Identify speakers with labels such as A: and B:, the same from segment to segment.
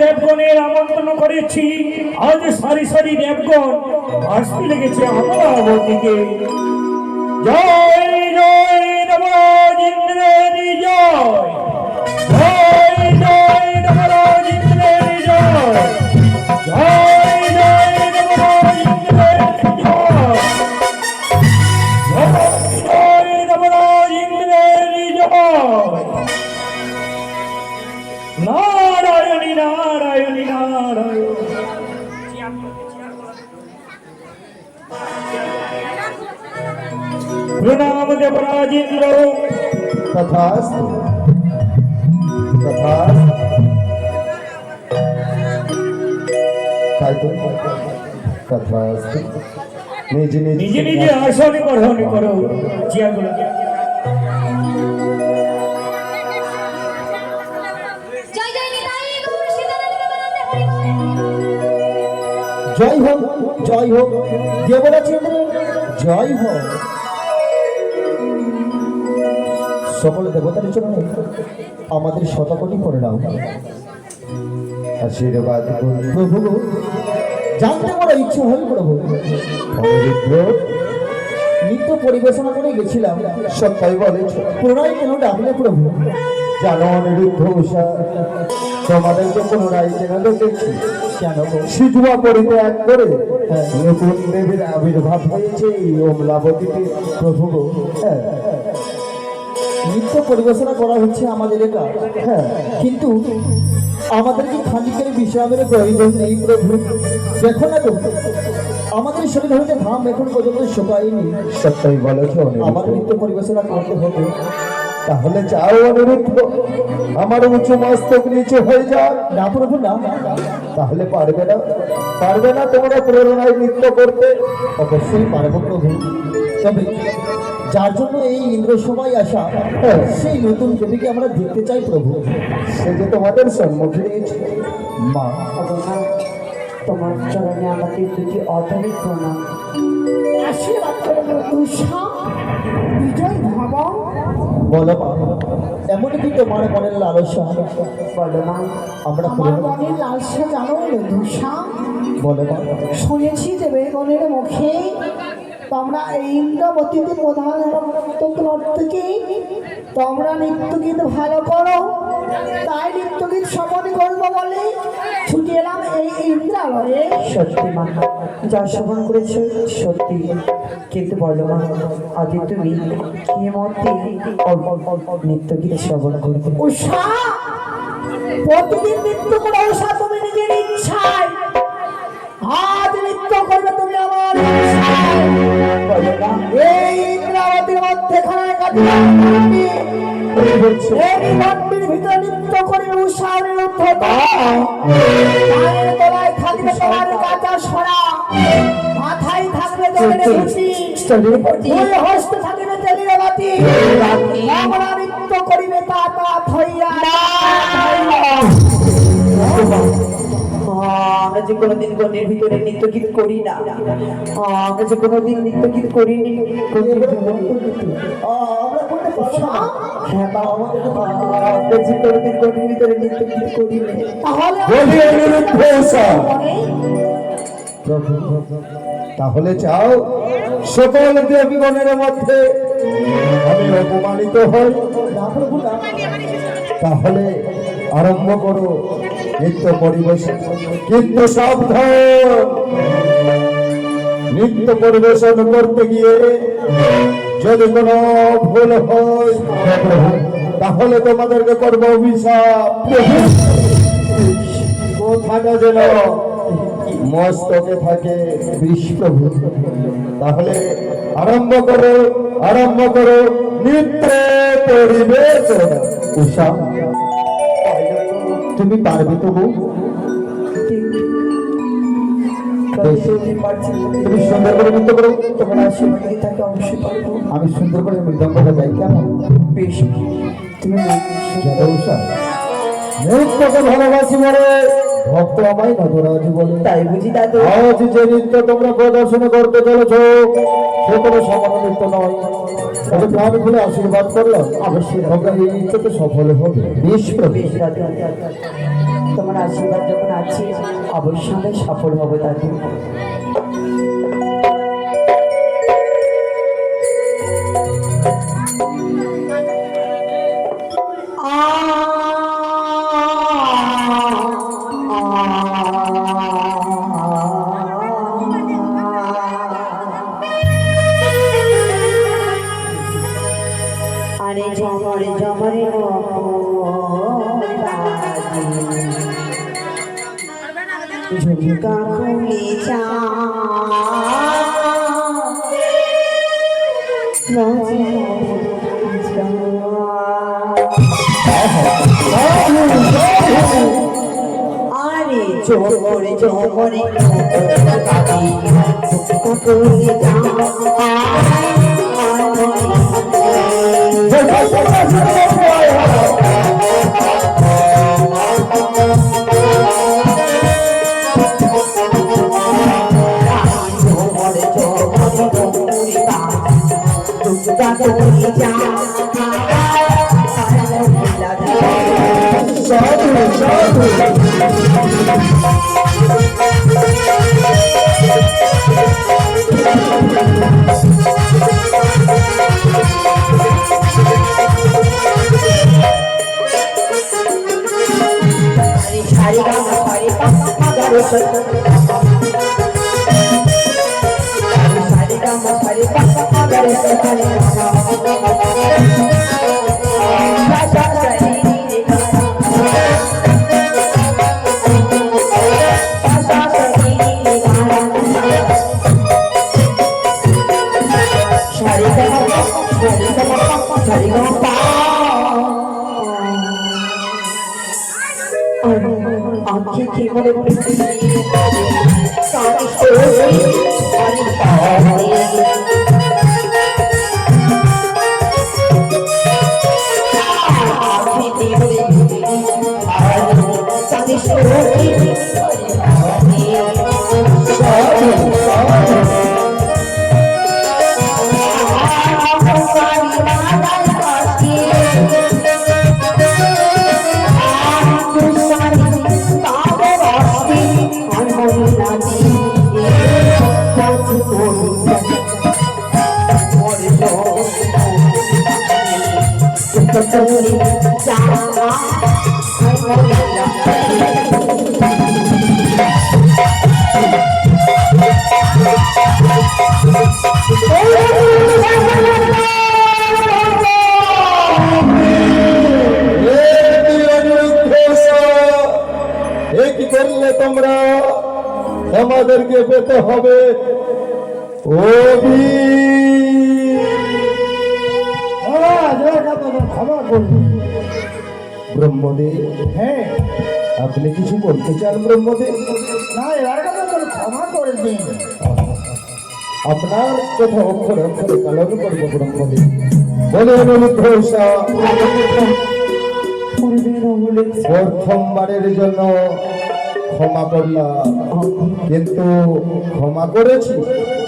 A: দেবগণের আমন্ত্রণ করেছি। আজ সারি সারি দেবগণ আসতে লেগেছে অমরাবতীকে জয় জয় জয় ইন্দ্রের জয়। નારાયણ નારાયણ પ્રણામ દે
B: પરાજેન્દ્ર તથાસ્ત તથાસ્ત તથાસ્ત નિજ નિજ નિજ
A: નિજ હર્ષો ને કરો ને કરો
C: জয়
B: হোক জয় হোক। দেবরাজেন্দ্র জয় হোক। সকল দেবতার জন্য আমাদের শতকোটি পরিণাম। আশীর্বাদ। প্রভু, জানতে বড় ইচ্ছে হয় প্রভু। নৃত্য পরিবেশনা করে গেছিলাম। সত্যাই বলে পুনরায় কেন ডাকলে প্রভু? জানো অনিরুদ্ধ উষা তোমাদেরকে পুনরায় কেন গো? সিজুয়া করে নতুন দেবীর আবির্ভাব হয়েছে অমলাবতীতে প্রভু নৃত্য পরিবেশনা করা হচ্ছে আমাদের এটা হ্যাঁ কিন্তু আমাদেরকে খানিকের বিশ্রামের প্রয়োজন নেই প্রভু দেখো না তো আমাদের শরীর হতে ঘাম এখন পর্যন্ত শুকায়নি সত্যই বলেছ আমার নৃত্য পরিবেশনা করতে হবে। তাহলে যাও অনুরুদ্ধ আমার উঁচু মস্তক নিচু হয়ে যাও না প্রভু না। তাহলে পারবে না। পারবে না তোমরা প্রেরণায় নৃত্য করতে। অবশ্যই পারব প্রভু। তবে যার জন্য এই ইন্দ্র সময় আসা সেই নতুন দেবীকে আমরা দেখতে চাই প্রভু। সে যে তোমাদের সম্মুখে। মা
D: তোমার চরণে আমাকে দুটি অধরিক প্রণাম।
E: আশীর্বাদ করব দুঃসা বিজয় ভব
B: বলো এমন কি তোমার মনের লালসা।
D: বলো মা
B: আমরা
E: আমার মনের লালসা জানো দুঃসা
B: বলো মা
E: শুনেছি দেবেগণের মুখে তোমরা এই ইন্দ্রাবতীতে প্রধান নর্তকী তোমরা নৃত্যগীত ভালো করো তাই নৃত্যগীত শ্রবণ করব বলে ছুটে এলাম এই ইন্দ্রালয়ে।
D: সত্যি মা যা শ্রবণ করেছ সত্যি। কিন্তু বলো মা আদি তুমি কি মতে নিত্য গীত শ্রবণ করবে?
E: উষা প্রতিদিন নৃত্য করে উষা তুমি নিজের ইচ্ছায়। আজ নৃত্য করবে তুমি আমার এই ইন্দ্রাবতীর মধ্যেখানে কাটিয়ে ভিতরে নৃত্য করবে উষা নিরুদ্ধ। পায়ের তলায় থাকবে তোমার কাঁচা সরা মাথায় থাকবে জলের ঘুষি দুই হস্তে থাকিবে বাতি। আমরা নৃত্য করিবে তা তা থইয়া
D: আমরা যে কোনোদিন গণের ভিতরে নৃত্য গীত করি না। আমরা যে কোনোদিন নৃত্য গীত করিনি
B: আমরা করতে পারব না।
D: হ্যাঁ ভিতরে নৃত্য গীত করিনি
E: তাহলে।
B: তাহলে চাও সকল দেবীগণের মধ্যে আমি অপমানিত হই। তাহলে আরম্ভ করো নৃত্য পরিবেশন কিন্তু সাবধান নৃত্য পরিবেশন করতে গিয়ে যদি কোনো ভুল হয়, তাহলে তোমাদেরকে করব অভিশাপ। কোথাটা যেন মস্তকে থাকে বিষ্ণু তাহলে আরম্ভ করো আরম্ভ করো। নৃত্য পরিবেশ। উষা। তুমি পারবে বেশ। তুমি সুন্দর করে নৃত্য করো।
D: তোমার আশীর্বাদে তাকে অবশ্যই পারব।
B: আমি সুন্দর করে মৃদঙ্গ বাজাই কেমন?
D: বেশ। তুমি
B: উষা। নৃত্যকে ভালোবাসি বলে ভক্ত আমায় নজরাজ বলে।
D: তাই বুঝি দাদু।
B: আজ যে নৃত্য তোমরা প্রদর্শন করতে চলেছ সে কোনো সামান্য নৃত্য নয়। তবে প্রাণ খুলে আশীর্বাদ করলাম। অবশ্যই তোমরা এই নৃত্যতে সফল হবে। বেশ
D: বেশ দাদু তোমার আশীর্বাদ যখন আছে অবশ্যই সফল হবে দাদু। আরে জমর জমরে ঝুমকা খুলে চা আরে জমর জমরে কাকি
B: সাধু
D: আজকে কি মনে পড়েছে
B: কি করলে তোমরা আমাদেরকে পেতে হবে। ব্রহ্মদেব।
A: হ্যাঁ।
B: আপনি কিছু বলতে চান ব্রহ্মদেব?
A: না এবার কথা ক্ষমা করে দিন।
B: আপনার কথা অক্ষরে অক্ষরে পালন করব ব্রহ্মদেব। অনুপ্রসা প্রথমবারের জন্য ক্ষমা করলাম কিন্তু ক্ষমা করেছি।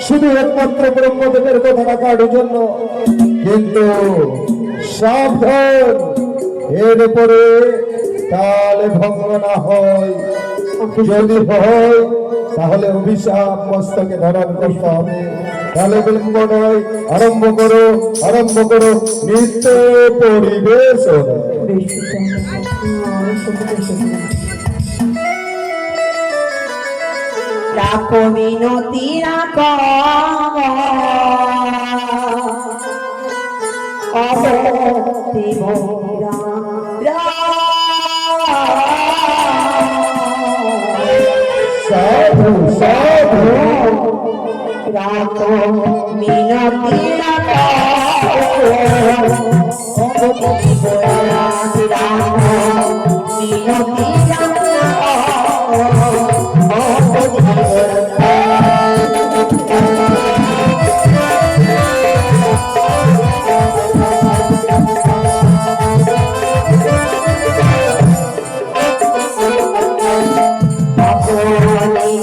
B: শুধু একমাত্র ব্রহ্মদেবের কথা রাখার জন্য। কিন্তু সাবধান। এরপরে কাল ভঙ্গ না হয়। যদি হয় তাহলে অভিশাপ মস্তকে ধারণ করতে হবে। তাহলে বিলম্ব নয় আরম্ভ করো আরম্ভ করো। নিত্য পরিবেশ
D: রাখো মিনতি, রাখ
B: সাধু সাধু
D: রাখো মিনতি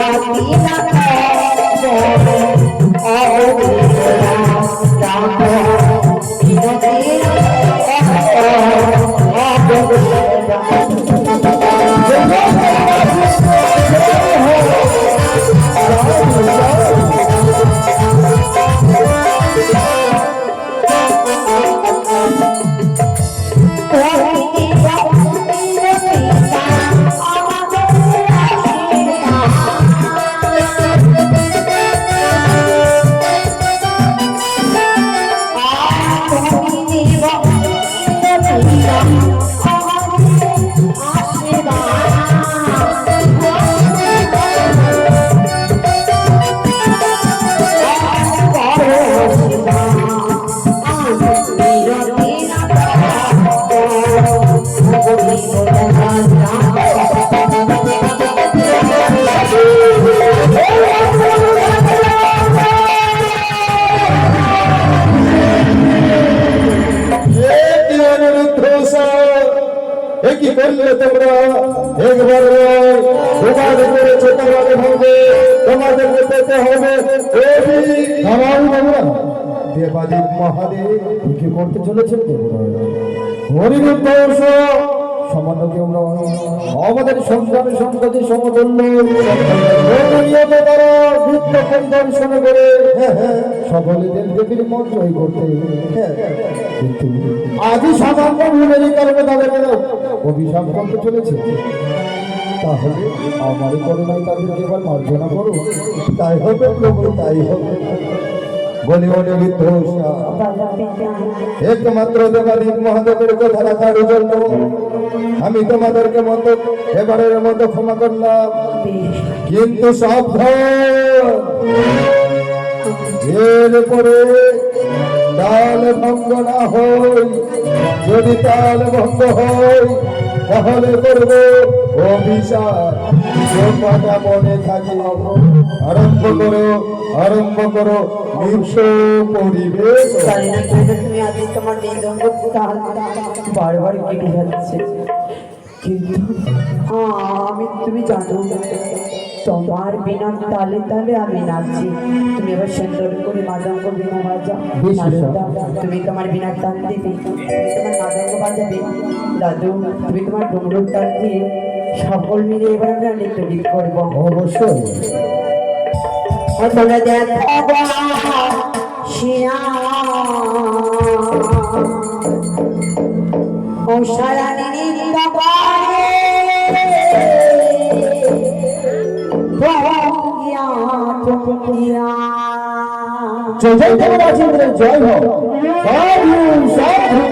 D: Thank
B: সংসারের সন্ততি সমতুল্য। পরিদর্শন করে সকলে দেব দেবীর মন জয় করতে আজই ভুলের কারণে তাদেরকে অভিশাপ করতে চলেছে। তাহলে আমার করোনায় তাদেরকে এবার মার্জনা করো। তাই হবে তাই হবে। একমাত্র দেবাদীপ মহাদেবের কথা রাখার জন্য আমি তোমাদেরকে মতো, এবারের মতো ক্ষমা করলাম। কিন্তু সাবধান। এরপরে তাল ভঙ্গ না হই যদি তাল ভঙ্গ হয় তাহলে করব অভিশাপ। কথাটা মনে থাকে আরম্ভ করো আরম্ভ করো পরিবেশ।
D: কিন্তু হ্যাঁ, আমি তুমি জানো। তোমার বিনা তালে তালে আমি নাচছি। তুমি এবার সুন্দর করে মাদঙ্গ বিনা বাজা। তুমি তোমার বিনা তাল দিবে তুমি তোমার মাদঙ্গ বাজাবে দাদু তুমি তোমার ডুমরুর তাল দিয়ে সকল মিলে এবার আমরা নৃত্য গীত করব।
B: অবশ্যই।
D: তোমরা দেখো শিয়া। ও সারানি ভোগিয়া
B: জয় জয় দেবরাজেন্দ্রের জয় হোক সাধু